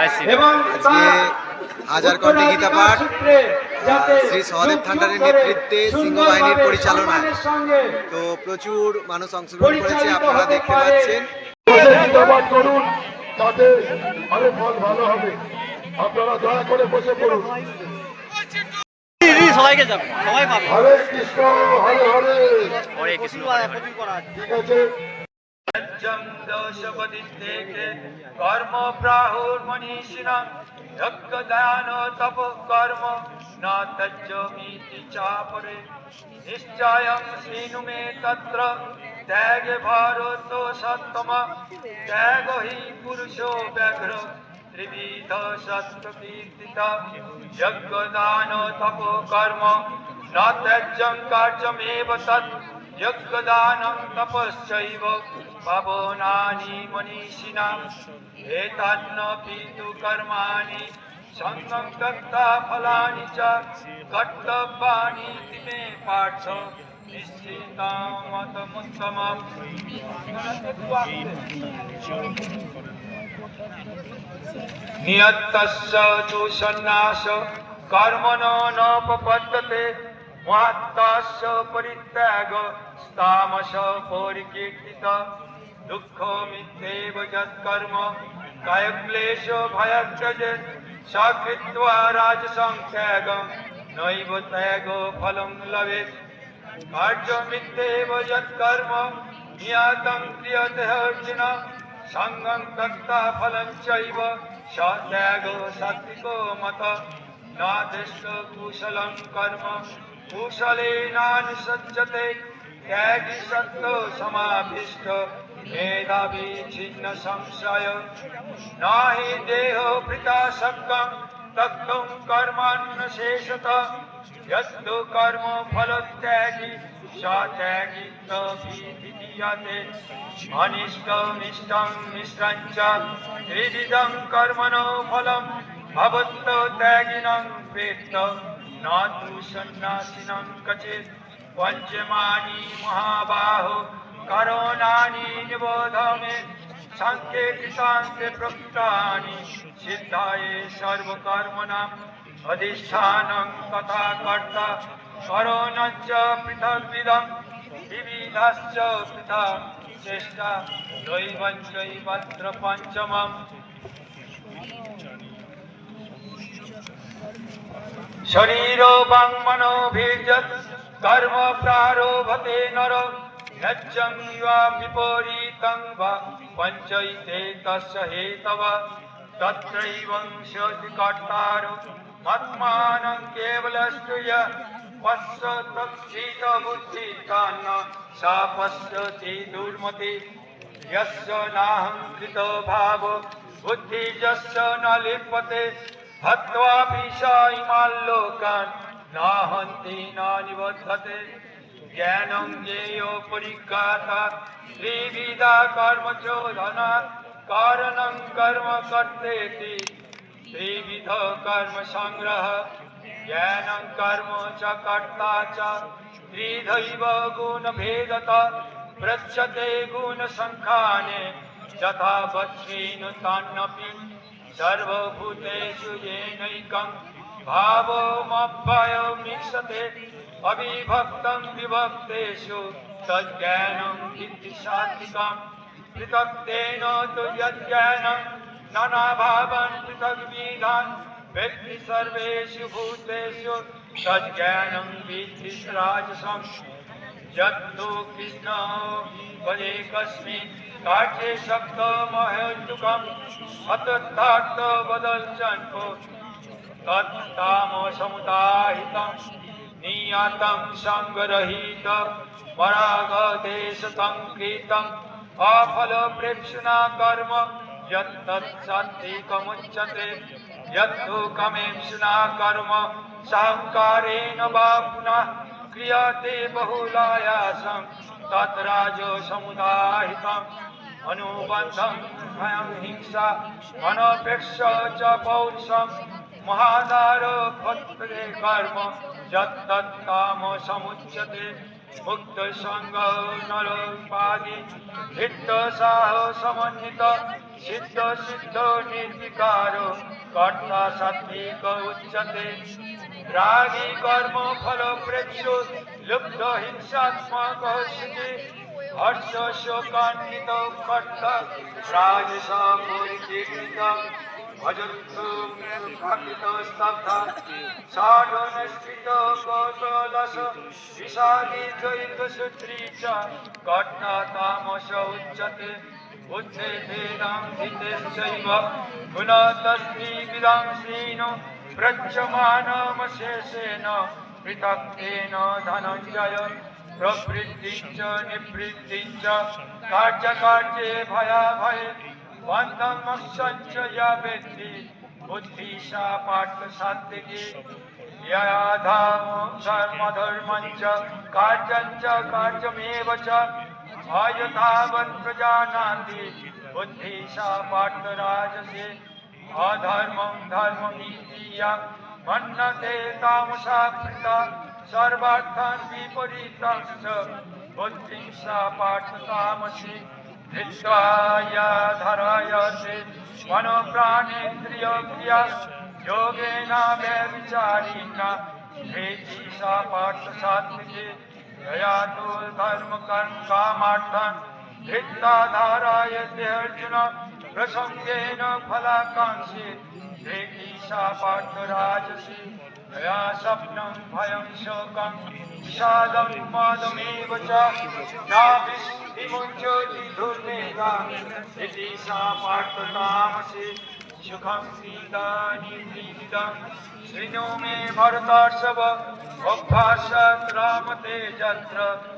আজকে হাজার কণ্ঠে গীতা পাঠ শ্রী সহদেব থান্ডারের নেতৃত্বে সিংহ বাহিনীর পরিচালনায়। তো প্রচুর মানুষ অংশগ্রহণ করেছে আপনারা দেখতে পাচ্ছেন। করুন তাতে আরও ফল ভালো হবে। আপনারা দয়া করে বসে পড়ুন। সবাইকে যাবে সবাই পাবে। হরে কৃষ্ণ হরে হরে। হরে কৃষ্ণ। ঠিক আছে यज्ञं दोषपदित्तेके कर्म प्राहुर्मनीषिणं यज्ञदान तप कर्म न तज्जमीति चापरे। निश्चयं श्रीनु मे तत्र, त्याग भारतो सत्तम त्याग हि पुरुषो व्याघ्र त्रिविध सत्कीर्तिता यज्ञदान तप कर्म न त्यज्यं कार्यमेव तत्। কার্যমেব তৎ যজ্ঞদাनं তপশ্চৈব পাবনানি মনীষিণাম এতান্নপি তু কর্মাণি সঙ্গম দত্তা ফলানি চ কর্তব্যানি ইতি মে পার্থ নিশ্চিতামতমুত্তমম নিয়ত্তস্য তু মহাত্তাস্য পরিত্যাগ স্তামস পরিকীর্তিত দুঃখ মিথ্যেব যৎকর্ম কায়ক্লেশ ভয়ত্যজে সকৃত্বা রাজসং ত্যাগম নৈব ত্যাগ ফলং লভেত কার্য মিথ্যেব যৎকর্ম নিয়াতং ক্রিয়তে অর্জুন সঙ্গং তত্তা ফলং চৈব সত্যাগ সাত্বিকো মত নাদৃষ্ট কুশলং কর্ম कुशलेनानि सज्जते, त्यागी सत्व समाभिष्ट, मेधावी छिन्न संशय। न हि देहो वृतासक्तं तत्त्वं कर्मान्न शेषत। यस्तु कर्म फलत्यागी त्यागी न विधीयते अनिष्टं निष्टं कर्मणो फलं भवत्यागिनं वेत्त न तु सन्न्यासिनं क्वचित् पञ्चमानि महाबाहो करोनानि निबोध मे सङ्ख्ये कृतान्ते प्रकृतानि सिद्धाये सर्वकर्मणाम् अधिष्ठानं तथा कर्ता करोनश्च पृथग्विदं विविधश्च पृथक् चेष्टा दैवं चैवत्र पञ्चमम् शरीरो वाङ्मनोभिर्यत् कर्म प्रारोभते नर। यच्चं वा विपरीतं वा, पञ्चैते तस्य हेतव। तत्रैवं आत्मानं केवलस्तुय पश्यतक्षित बुद्धितान्न सा पश्यति दुर्मति। यस्य नाहं भावो बुद्धिजस्य न लिप्यते। हत्वापि स इमाल्लोकान् नाहन्ति न निबध्यते ज्ञानं ज्ञेयो परिज्ञाता त्रिविधा कर्मचोदना कारणं कर्म कर्तेति। कर्म संग्रह, ज्ञानं कर्म च कर्ता च। त्रिधैव गुणभेदत पृच्छते गुणसङ्खाने यथा वत्सेन तान्नपि सर्वभूतेषु येनैकं भावमभयमीक्षते अविभक्तं विभक्तेषु तज्ज्ञानं सात्विकम् पृथक्तेन तु यज्ञानं, नानाभावान् पृथग्विधान् वेत्ति सर्वेषु भूतेषु तज्ज्ञानं विद्धि यद्दोकिन्नभिभयेकस्मिन् काठे शब्दमहयुगं सततार्थवदल्जन्मो तत्तामसमुदाहितं नियातं सङ्गरहितं परागदेशतं कर्म यत्तत्सान्तिकमुच्यते यद्दुःखमेक्षणा कर्म सहङ्कारेण बापुना क्रियते बहुलायासं तत्राजो समुदाहितम् अनुबन्धं भयं हिंसा अनपेक्ष च पौरुषं महादारो भक्ते कर्म यत्तत्काम समुच्यते मुक्तसङ्ग नरोपादि हितसाह समन्वित सिद्ध सिद्ध निर्विकार कर्ता सात्विक उच्यते রাগী কর্ম ফল প্রেক্ষ লুব্ধ হিংসাত্মক স্থিতি হর্ষ শোকান্বিত কর্তা রাজস পরিকীর্তিত ভজন্তু স্তব্ধ সাধনস্থিত কৌশলস বিষাদি प्रक्षमाणमशेषेण पृथक्तेन धनञ्जय, प्रवृत्तिञ्च, निवृत्तिञ्च, कार्यकार्ये भयाभये बन्धमक्षञ्च या वेत्ति बुद्धिशा पार्थसात्विकी यया धाम धर्मधर्मञ्च, कार्यञ्च कार्यमेव च अयथावन् प्रजानाति बुद्धिशा पार्थराजसे अधर्मं धर्ममितीय मन्यते तामसाकृता सर्वार्थान् विपरीतांश्च बुद्धिं सा पाठतामसि धिष्ठाय धरायसे, मनोप्राणेन्द्रियक्रिया, योगेन व्यविचारिण भेति सा पाठसात्विके जया तु धर्मकर्म कामार्थं धित्ता धारायते अर्जुन प्रसंगे न फला फलाकाङ्क्षेत् देखी सा राजसी दया स्वप्नं भयं शोकं, विषादं मादमेव च। नाभिमुञ्चति दुर्मेधाम् इति सा पार्थतामसि सुखं सीतानि प्रीतिदं। शृणो मे भरतार्षव अभ्यासत् रामते यत्र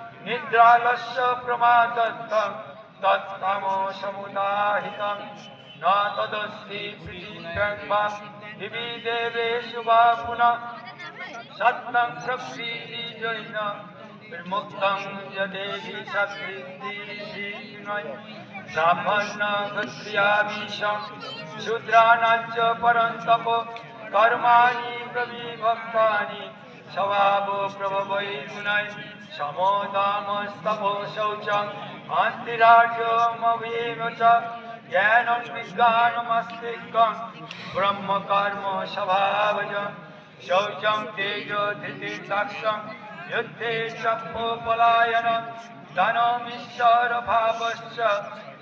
নিদ্রালস্য প্রমাদত্তম তৎকাম সমুদাহিতম ন তদস্তি পৃথিব্যাং বা দিবি দেবেষু বা পুনঃ সত্যং প্রকৃতি জৈন মুক্তং যদেহি সদ্বৃদ্ধিনয় ব্রাহ্মণ ক্ষত্রিয়াভীষম শূদ্রাণাঞ্চ পরন্তপ কর্মাণি প্রবিভক্তানি স্বভাব প্রভবৈ গুণয় সমদামস্তপো শৌচং অন্তিরাজমভিমচ জ্ঞানং বিজ্ঞানমস্তিষ্কং ব্রহ্মকর্ম স্বভাবজং শৌচং তেজ ধৃতি সাক্ষং যুদ্ধে সপ্পলায়ন ধনমিশ্বর ভাবশ্চ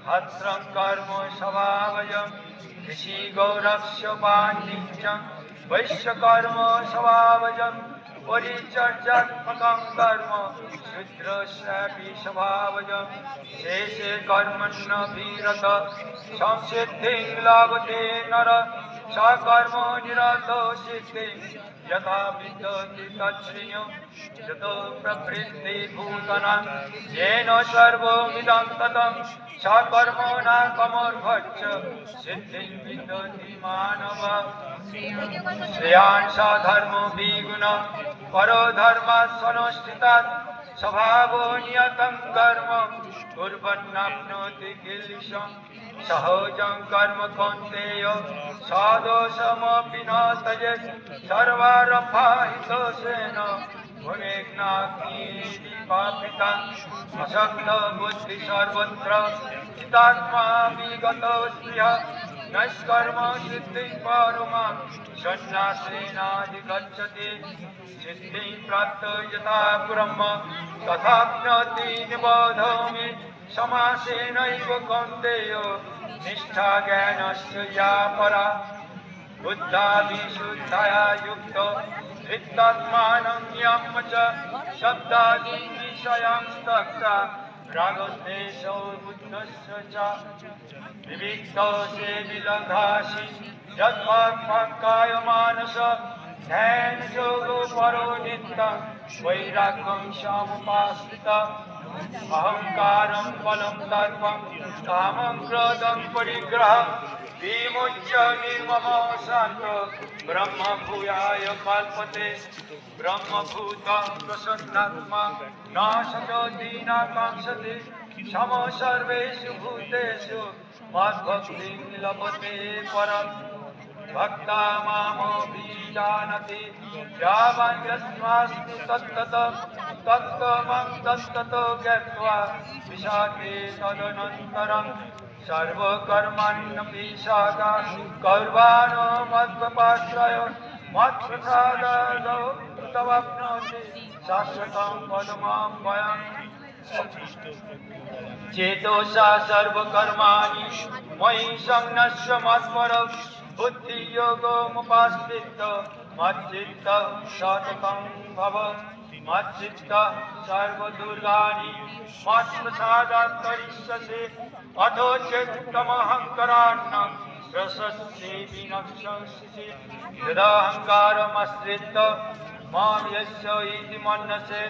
ভদ্রং কর্ম স্বভাবজং परिचर्यात्मकर्म रुद्रस्यापि स्वभावजं शेषे कर्मण्यभिरत संसिद्धिं लाभते नर। स कर्म निरतो यथा विद्यते यतो प्रवृत्ति भूतना येन सर्वमिदं ततं स कर्म न कमर्भच्च सिद्धिं मानव। स धर्मो विगुण, परो धर्मात् स्वनुष्ठितात् स्वभावो नियतं कर्म कुर्वन्नाप्नोति सहजं कर्म कौन्तेय, सदोषमपि न त्यजेत् सर्वारम्भाहितोषेण भुवेग्नाग्निपापिता अशक्त बुद्धि सर्वत्र। चितात्मा विगत स्पृह नैष्कर्म सिद्धिं परमा सन्न्यासेनाधिगच्छति सिद्धिं प्राप्त यथा ब्रह्म तथाप्नोति निबोधमि समासेनैव कौन्तेय निष्ठा ज्ञानस्य या परा बुद्धा विशुद्धया युक्तो धृत्तात्मानं यं च शब्दादीन् विषयां त्यक्ता रागद्वेषौ बुद्धस्य च विविक्तौ चेमिलघासि यद्वाक्काय मानस ध्यान योगो परो नित्यं वैराग्यं समुपाश्रितम् अहङ्कारं बलं दर्पं कामं क्रोधं परिग्रहम् विमुच्य निर्ममो शान्त ब्रह्मभूयाय कल्पते ब्रह्मभूतं प्रसन्नात्मा न शतो दीनाकाङ्क्षते सम सर्वेषु भूतेषु मद्भक्तिं लभते परम् भक्ता मामभिजानति यावन्यस्मास्मि तत्तत तत्त्वमं तत्ततो ज्ञात्वा विशाखे तदनन्तरम् সর্বকর্মান্নপি সাদা কৌর্বাণ মদ্মপাত্রয় মৎপ্রসাদৌ তবাপ্নোতি শাশ্বতম পদমাম বয়ং চেতসা সর্বকর্মাণি ময়ি সংনস্য মৎপর বুদ্ধিযোগমুপাশ্রিত মচ্চিত্ত সততম ভব মচ্চিত্ত সর্বদুর্গাণি মৎপ্রসাদাত্তরিষ্যসি अथो चित्तमहङ्करान्न प्रशस्ति विनक्षसि यदहङ्कारमश्रित्य मां यस्य इति मन्यसे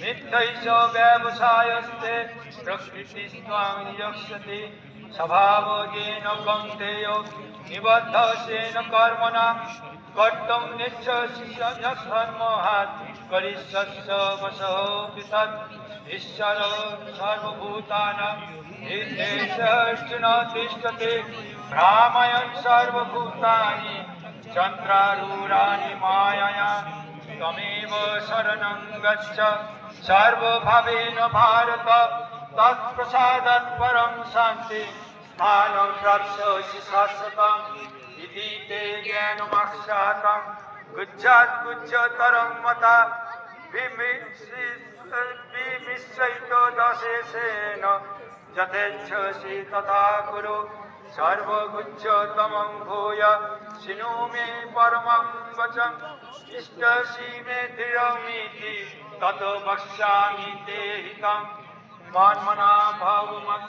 मिथ्यैष व्यवसायस्ते प्रकृतिस्त्वां नियक्षति स्वभावजेन कौन्तेय निबद्धसेन कर्मणा কর্তং নিচ্ছসি ধর্ম করিষ্যস্য বসহ পৃথক। ঈশ্বর সর্বভূতানাং নির্দেশশ্চন তিষ্ঠতে ভ্রাময়ন সর্বভূতানি, চন্দ্রারূঢ়ানি মায়ায়া। তমেব শরণং গচ্ছ। সর্বভাবেন ভারত, তৎপ্রসাদাৎ পরম শান্তি। স্থানং প্রাপ্স্যসি শাশ্বতम् इति ते ज्ञानमाख्यातं गुज्जात् गुज्जतरं मता विमिश्रयितो दशेशेन यथेच्छसि तथा कुरु सर्वगुच्छतमं भूय शृणु मे परमं वचम् इष्टसि मे दृढमिति ततो वक्ष्यामि ते हितं मन्मना भवमत्